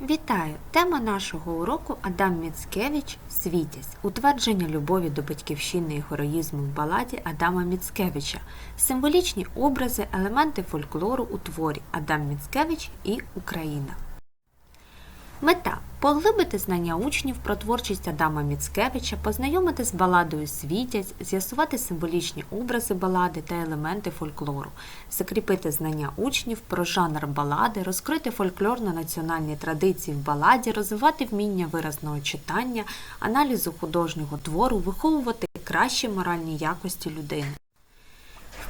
Вітаю! Тема нашого уроку Адам Міцкевич Світязь. Утвердження любові до батьківщини і героїзму в баладі Адама Міцкевича. Символічні образи, елементи фольклору у творі Адам Міцкевич і Україна. Мета поглибити знання учнів про творчість Адама Міцкевича, познайомити з баладою Світязь, з'ясувати символічні образи балади та елементи фольклору, закріпити знання учнів про жанр балади, розкрити фольклорно-національні традиції в баладі, розвивати вміння виразного читання, аналізу художнього твору, виховувати кращі моральні якості людини.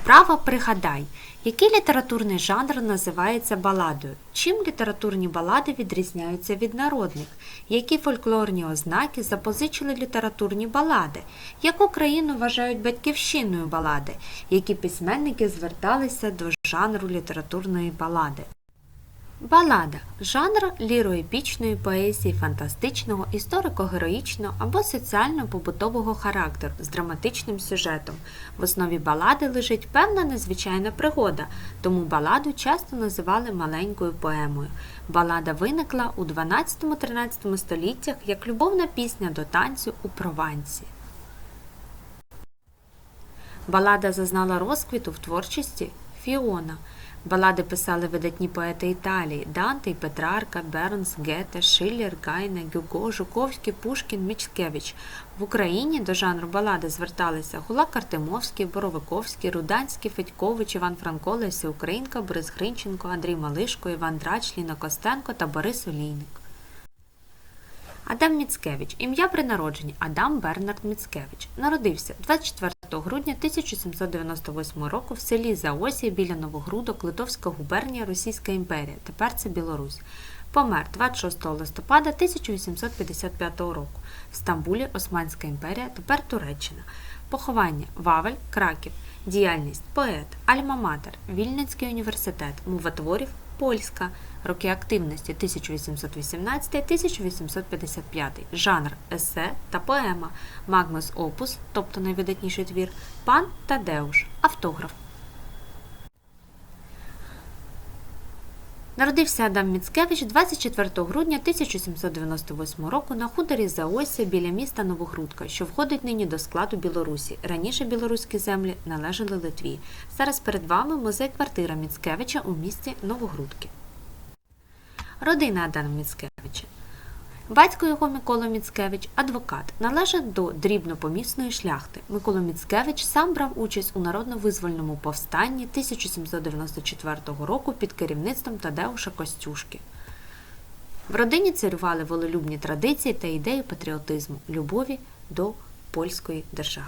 Вправа пригадай, який літературний жанр називається баладою? Чим літературні балади відрізняються від народних? Які фольклорні ознаки запозичили літературні балади? Яку країну вважають батьківщиною балади? Які письменники зверталися до жанру літературної балади? Балада жанр ліроепічної поезії фантастичного, історико-героїчного або соціально-побутового характеру з драматичним сюжетом. В основі балади лежить певна незвичайна пригода, тому баладу часто називали маленькою поемою. Балада виникла у 12-13 століттях як любовна пісня до танцю у Провансі. Балада зазнала розквіту в творчості Фіона. Балади писали видатні поети Італії Данте Петрарка, Бернс, Гете, Шиллер, Гайне, Гюго, Жуковський, Пушкін, Мічкевич. В Україні до жанру балади зверталися Гулак Артемовський, Боровиковський, Руданський, Федькович, Іван Франко, Леся Українка, Борис Гринченко, Андрій Малишко, Іван Драч, Ліна Костенко та Борис Олійник. Адам Міцкевич. Ім'я при народженні Адам Бернард Міцкевич. Народився 24 грудня 1798 року в селі Заосія біля Новогрудок, Литовська губернія, Російська імперія. Тепер це Білорусь. Помер 26 листопада 1855 року в Стамбулі, Османська імперія, тепер Туреччина. Поховання Вавель, Краків. Діяльність поет, Альма-Матер, Вільницький університет, мова творів польська. Роки активності 1818-1855, жанр есе та поема, Магнус Опус, тобто найвидатніший твір, Пан Тадеуш, автограф. Народився Адам Міцкевич 24 грудня 1798 року на хуторі Заося біля міста Новогрудка, що входить нині до складу Білорусі. Раніше білоруські землі належали Литві. Зараз перед вами музей-квартира Міцкевича у місті Новогрудки. Родина Адама Міцкевича. Батько його Микола Міцкевич, адвокат, належав до дрібнопомісної шляхти. Микола Міцкевич сам брав участь у народно-визвольному повстанні 1794 року під керівництвом Тадеуша Костюшки. В родині царювали волелюбні традиції та ідеї патріотизму, любові до польської держави.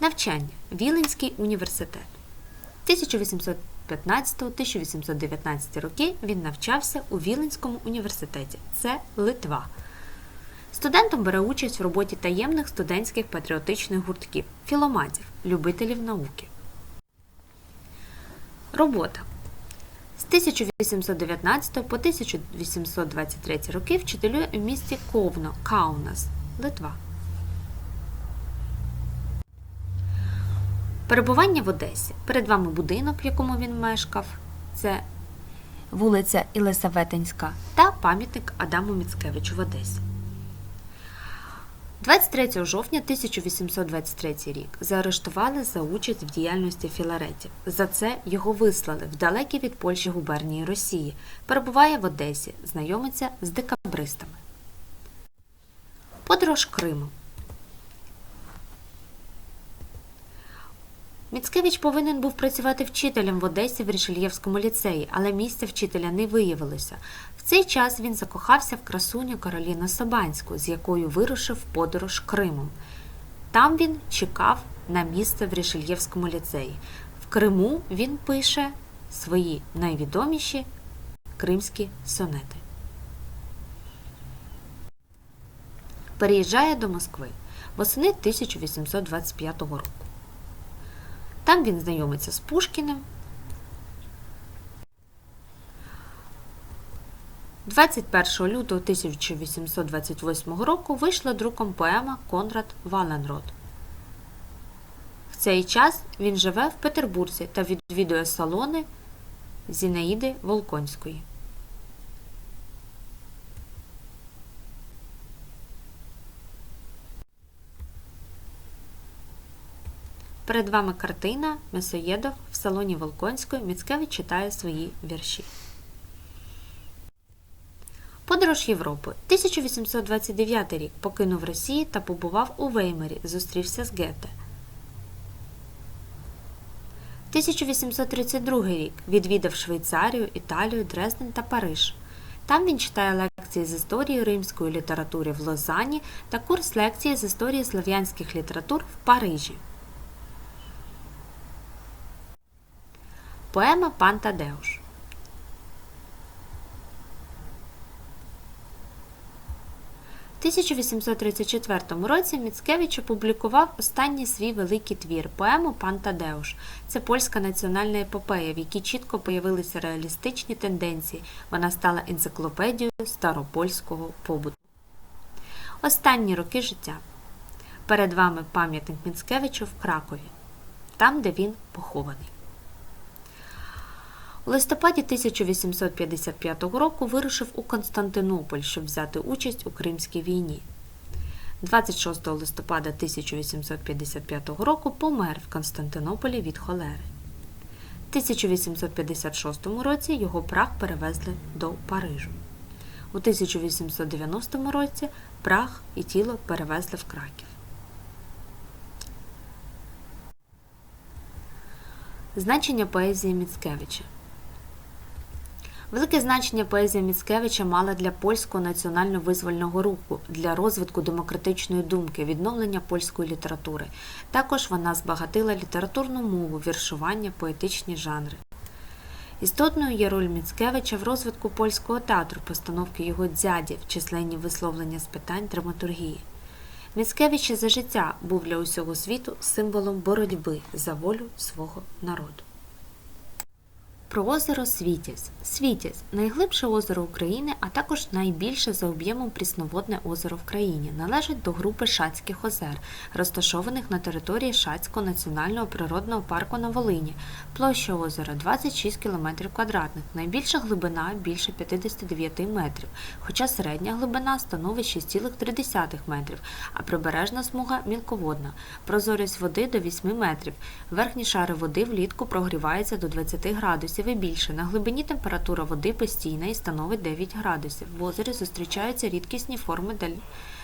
Навчання. Віленський університет. 1815-1819 роки він навчався у Віленському університеті. Це Литва. Студентом бере участь в роботі таємних студентських патріотичних гуртків, філоматів, любителів науки. Робота. З 1819 по 1823 роки вчителює у місті Ковно, Каунас, Литва. Перебування в Одесі. Перед вами будинок, в якому він мешкав. Це вулиця Єлисаветинська та пам'ятник Адаму Міцкевичу в Одесі. 23 жовтня 1823 рік заарештували за участь в діяльності Філаретів. За це його вислали в далекі від Польщі губернії Росії. Перебуває в Одесі, знайомиться з декабристами. Подорож Криму. Міцкевич повинен був працювати вчителем в Одесі в Рішельєвському ліцеї, але місця вчителя не виявилося. В цей час він закохався в красуню Кароліну Собанську, з якою вирушив подорож Кримом. Там він чекав на місце в Рішельєвському ліцеї. В Криму він пише свої найвідоміші кримські сонети. Переїжджає до Москви восени 1825 року. Там він знайомиться з Пушкіним. 21 лютого 1828 року вийшла друком поема Конрад Валенрод. В цей час він живе в Петербурзі та відвідує салони Зінаїди Волконської. Перед вами картина Месоєдов в салоні Волконської. Міцкевич читає свої вірші. Подорож Європою. 1829 рік покинув Росію та побував у Веймарі, зустрівся з Гете. 1832 рік відвідав Швейцарію, Італію, Дрезден та Париж. Там він читає лекції з історії римської літератури в Лозанні та курс лекції з історії слав'янських літератур в Парижі. Поема Пан Тадеуш. У 1834 році Міцкевич опублікував останній свій великий твір поему Пан Тадеуш. Це польська національна епопея, в якій чітко появилися реалістичні тенденції. Вона стала енциклопедією старопольського побуту. Останні роки життя. Перед вами пам'ятник Міцкевичу в Кракові, там, де він похований. У листопаді 1855 року вирушив у Константинополь, щоб взяти участь у Кримській війні. 26 листопада 1855 року помер в Константинополі від холери. В 1856 році його прах перевезли до Парижу. У 1890 році прах і тіло перевезли в Краків. Значення поезії Міцкевича Велике значення поезія Міцкевича мала для польського національно-визвольного руху, для розвитку демократичної думки, відновлення польської літератури. Також вона збагатила літературну мову, віршування, поетичні жанри. Істотною є роль Міцкевича в розвитку польського театру, постановки його дзядів, численні висловлення з питань драматургії. Міцкевич за життя був для усього світу символом боротьби за волю свого народу. Про озеро Світязь. Світязь найглибше озеро України, а також найбільше за об'ємом прісноводне озеро в країні. Належить до групи Шацьких озер, розташованих на території Шацького національного природного парку на Волині. Площа озера 26 км квадратних. Найбільша глибина більше 59 метрів, хоча середня глибина становить 6,3 метрів, а прибережна смуга мілководна. Прозорість води до 8 метрів. Верхні шари води влітку прогріваються до 20 градусів і більше. На глибині температура води постійна і становить 9 градусів. В озері зустрічаються рідкісні форми даль-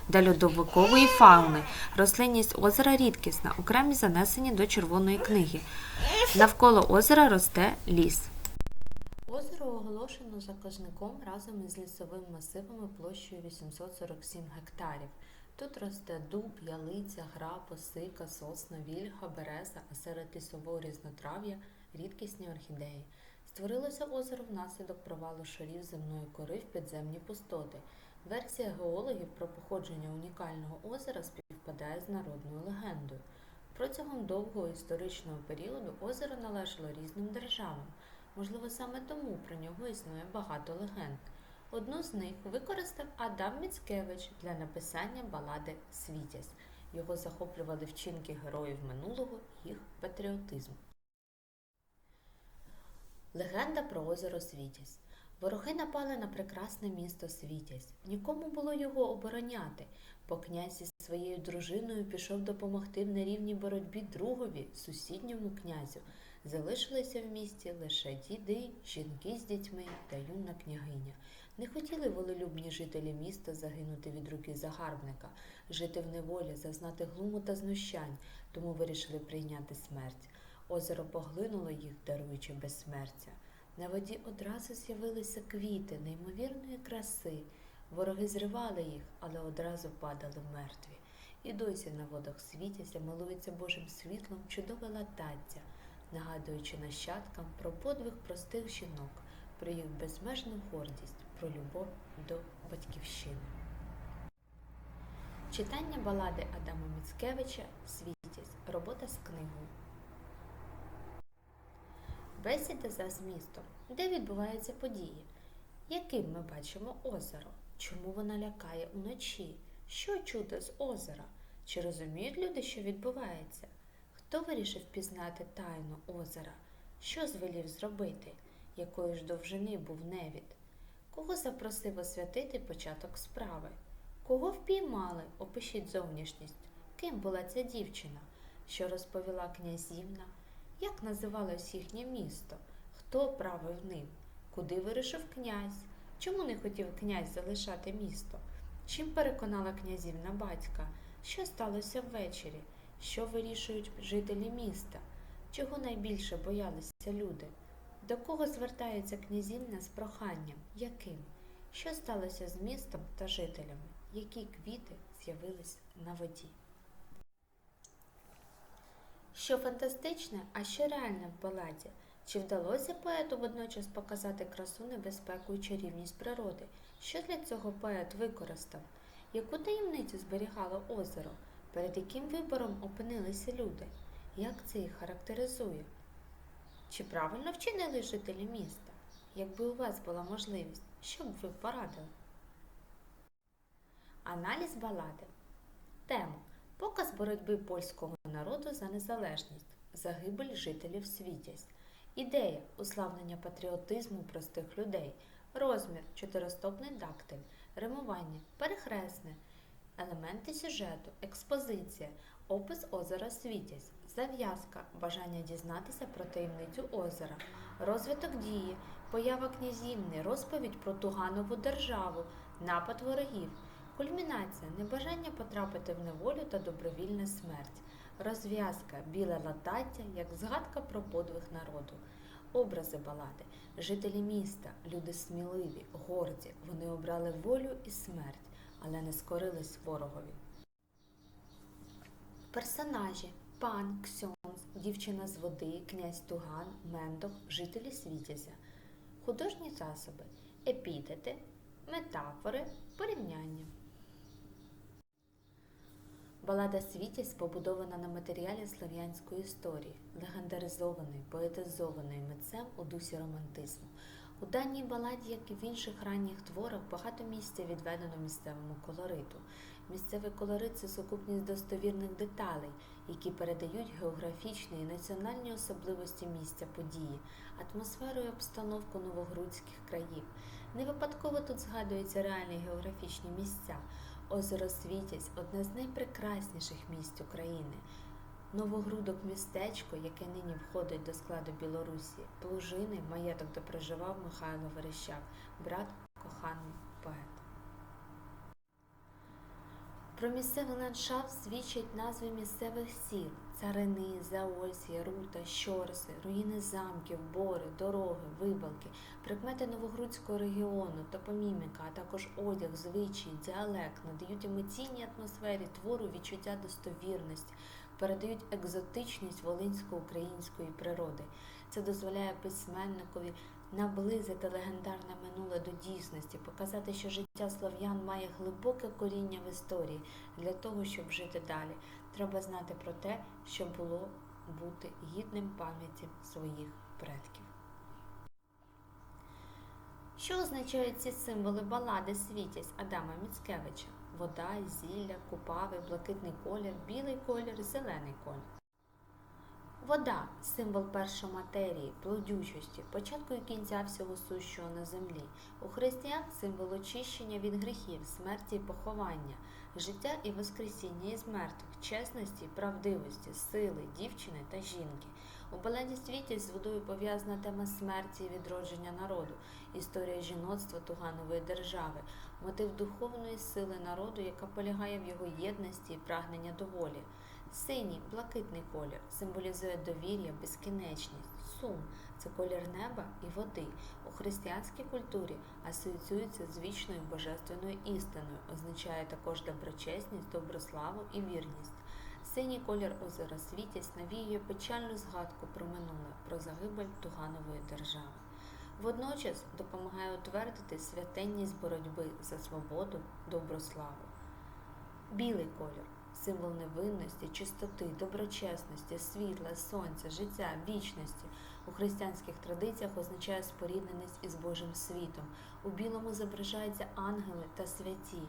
дальодовикової фауни. Рослинність озера рідкісна, окремі занесені до Червоної книги. Навколо озера росте ліс. Озеро оголошено заказником разом із лісовими масивами площею 847 гектарів. Тут росте дуб, ялиця, граб, осика, сосна, вільга, береза, а серед лісового різнотрав'я рідкісні орхідеї. Створилося озеро внаслідок провалу шарів земної кори в підземні пустоти. Версія геологів про походження унікального озера співпадає з народною легендою. Протягом довгого історичного періоду озеро належало різним державам. Можливо, саме тому про нього існує багато легенд. Одну з них використав Адам Міцкевич для написання балади Світязь. Його захоплювали вчинки героїв минулого, їх патріотизм. Легенда про озеро Світязь. Вороги напали на прекрасне місто Світязь. Нікому було його обороняти, бо князь із своєю дружиною пішов допомогти в нерівній боротьбі другові, сусідньому князю. Залишилися в місті лише діди, жінки з дітьми та юна княгиня. Не хотіли волелюбні жителі міста загинути від руки загарбника, жити в неволі, зазнати глуму та знущань, тому вирішили прийняти смерть. Озеро поглинуло їх, даруючи безсмертя. На воді одразу з'явилися квіти неймовірної краси. Вороги зривали їх, але одразу падали мертві. І досі на водах світяться, милується Божим світлом чудове латаття, нагадуючи нащадкам про подвиг простих жінок, про їх безмежну гордість, про любов до батьківщини. Читання балади Адама Міцкевича Світязь. Робота з книгою. Бесіда за змістом. Де відбуваються події? Яким ми бачимо озеро? Чому вона лякає уночі? Що чути з озера? Чи розуміють люди, що відбувається? Хто вирішив пізнати тайну озера? Що звелів зробити? Якої ж довжини був невід? Кого запросив освятити початок справи? Кого впіймали? Опишіть зовнішність. Ким була ця дівчина? що розповіла князівна, як називалось їхнє місто, хто правив ним, куди вирушив князь, чому не хотів князь залишати місто, чим переконала князівна батька, що сталося ввечері, що вирішують жителі міста, чого найбільше боялися люди, до кого звертається князівна з проханням, яким, що сталося з містом та жителями, які квіти з'явились на воді. Що фантастичне, а що реальне в баладі? Чи вдалося поету водночас показати красу, небезпеку і чарівність природи? Що для цього поет використав? Яку таємницю зберігало озеро? Перед яким вибором опинилися люди? Як це їх характеризує? Чи правильно вчинили жителі міста? Якби у вас була можливість, що б ви порадили? Аналіз балади. Тема Показ боротьби польського народу за незалежність, загибель жителів Світязь. Ідея уславлення патріотизму простих людей, розмір чотиристопний дактиль, римування, перехресне, елементи сюжету, експозиція, опис озера Світязь, зав'язка, бажання дізнатися про таємницю озера, розвиток дії, поява князівни, розповідь про Туганову державу, напад ворогів. Кульмінація. Небажання потрапити в неволю та добровільна смерть, розв'язка. Біле латаття як згадка про подвиг народу, образи балади, жителі міста, люди сміливі, горді, вони обрали волю і смерть, але не скорились ворогові. Персонажі. Пан Ксьонз, дівчина з води, князь Туган, Мендох, жителі Світязя, художні засоби, епітети, метафори, порівняння. Балада Світязь побудована на матеріалі слов'янської історії, легендаризованої, поетизованої митцем у дусі романтизму. У даній баладі, як і в інших ранніх творах, багато місця відведено місцевому колориту. Місцевий колорит це сукупність достовірних деталей, які передають географічні і національні особливості місця події, атмосферу і обстановку новогрудських країв. Не випадково тут згадуються реальні географічні місця. Озеро Світязь одне з найпрекрасніших місць України. Новогрудок містечко, яке нині входить до складу Білорусі, Плужини, маєток, де проживав Михайло Верещак, брат коханий поет. Про місцевий ландшафт свідчать назви місцевих сіл царини, Заольські, Рута, Щорси, руїни замків, бори, дороги, вибалки, прикмети Новогрудського регіону, топоніміка, а також одяг, звичаї, діалект надають емоційній атмосфері твору відчуття достовірності, передають екзотичність волинсько-української природи. Це дозволяє письменникові наблизити легендарне минуле до дійсності, показати, що життя слов'ян має глибоке коріння в історії. Для того, щоб жити далі, треба знати про те, що було бути гідним пам'яті своїх предків. Що означають ці символи балади Світязь Адама Міцкевича? Вода, зілля, купави, блакитний колір, білий колір, зелений колір. Вода символ першої матерії, плодючості, початку і кінця всього сущого на землі. У християн символ очищення від гріхів, смерті і поховання, життя і воскресіння із мертвих, чесності, правдивості, сили, дівчини та жінки. У баладі Світязь з водою пов'язана тема смерті і відродження народу, історія жіноцтва Туганової держави, мотив духовної сили народу, яка полягає в його єдності і прагнення до волі. Синій, блакитний колір символізує довір'я, безкінечність, сум це колір неба і води. У християнській культурі асоціюється з вічною божественною істиною, означає також доброчесність, доброславу і вірність. Синій колір озера Світязь навіює печальну згадку про минуле, про загибель Туганової держави. Водночас допомагає утвердити святенність боротьби за свободу, доброславу. Білий колір символ невинності, чистоти, доброчесності, світла, сонця, життя, вічності. У християнських традиціях означає спорідненість із Божим світом. У білому зображаються ангели та святі,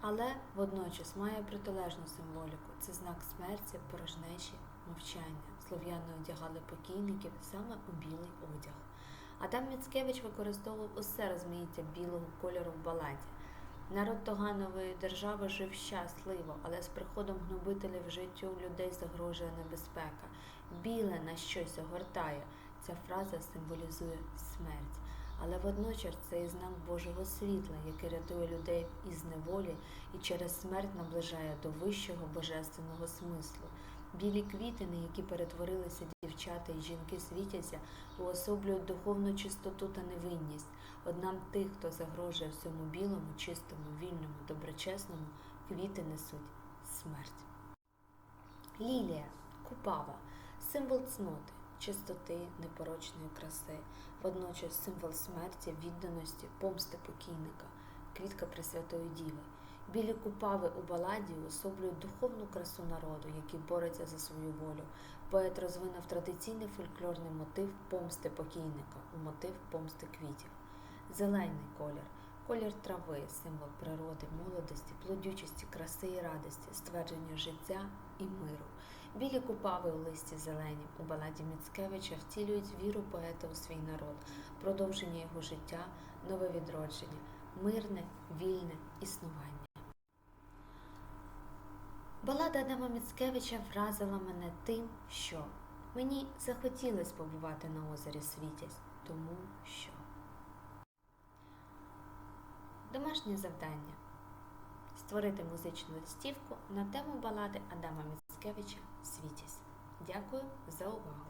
але водночас має протилежну символіку. Це знак смерті, порожнечі, мовчання. Слов'яни одягали покійників саме у білий одяг. Адам Міцкевич використовував усе розмаїття білого кольору в баладі. Народ Тоганової держави жив щасливо, але з приходом гнобителів життю людей загрожує небезпека. Біле на щось огортає. Ця фраза символізує смерть. Але водночас це і знак Божого світла, який рятує людей із неволі і через смерть наближає до вищого божественного смислу. Білі квіти, на які перетворилися дівчата і жінки світяться, уособлюють духовну чистоту та невинність. Однак тих, хто загрожує всьому білому, чистому, вільному, доброчесному, квіти несуть смерть. Лілія, купава, символ цноти, чистоти, непорочної краси, водночас символ смерті, відданості, помсти покійника, квітка Пресвятої Діви. Білі купави у баладі уособлюють духовну красу народу, який бореться за свою волю. Поет розвинув традиційний фольклорний мотив помсти покійника у мотив помсти квітів. Зелений колір колір трави, символ природи, молодості, плодючості, краси і радості, ствердження життя і миру. Білі купави у листі зелені у баладі Міцкевича втілюють віру поета у свій народ, продовження його життя, нове відродження, мирне, вільне існування. Балада Адама Міцкевича вразила мене тим, що мені захотілося побувати на озері Світязь, тому що. Домашнє завдання створити музичну листівку на тему балади Адама Міцкевича Світязь. Дякую за увагу!